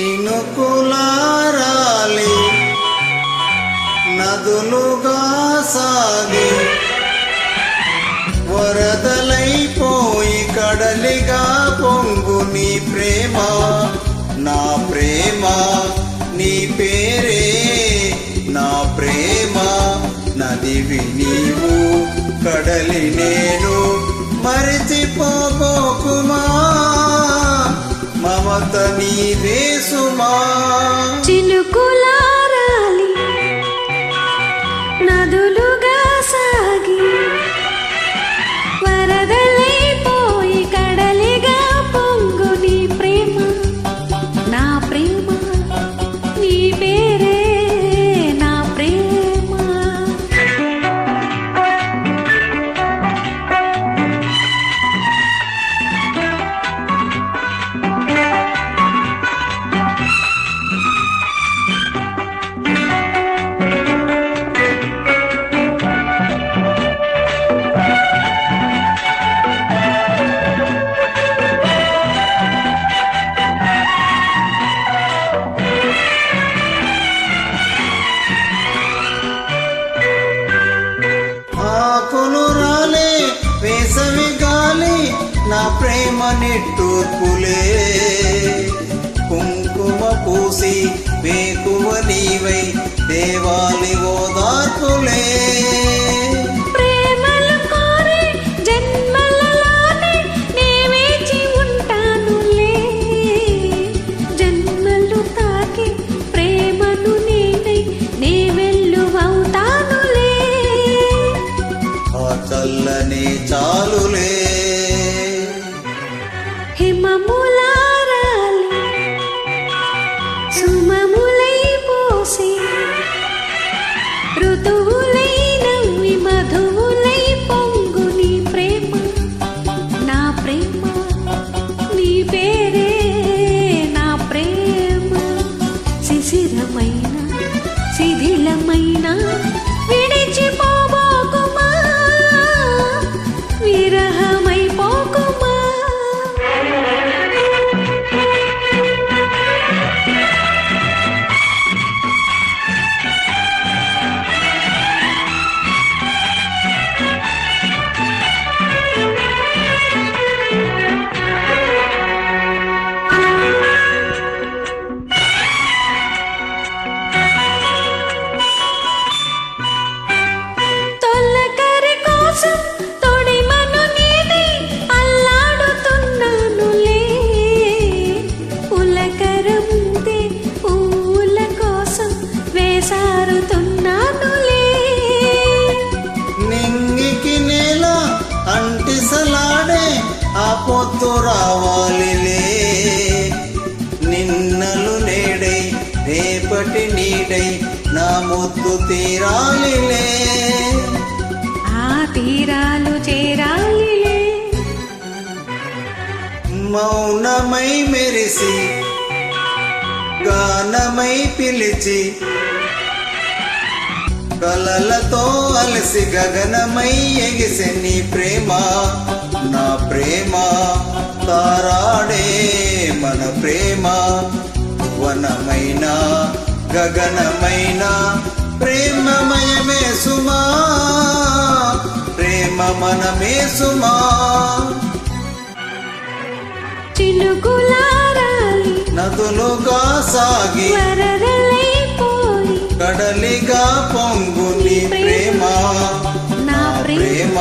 చినుకులారాలి నదులుగా సాగి. వరదలైపోయి కడలిగా పొంగు నీ ప్రేమ నా ప్రేమ నీ పేరే నా ప్రేమ. నదివి నీవు కడలి నేను మరిచిపోకుమా మమత నీవే సుమా. నా ప్రేమ నెట్టూర్పులే శిథిలమైన అంటిసలాడే ఆ పొత్తు రావాలిలే. నిన్నలు నేడై రేపటి నీడై నా ముద్దు తీరాలిలే. ఆ తీరాలు చేరాలిలే. మౌనమై మెరిసి గానమై పిలిచి కలలతో అలసి గగనమై ఎగిసె నీ ప్రేమ నా ప్రేమ. తారాడే మన ప్రేమ వనమైన గగనమైన ప్రేమమయమే సుమా ప్రేమ మనమే సుమా. చినుకులారాలి నదులుగా సాగి కడలిగా పొంగు నీ ప్రేమ నా ప్రేమ.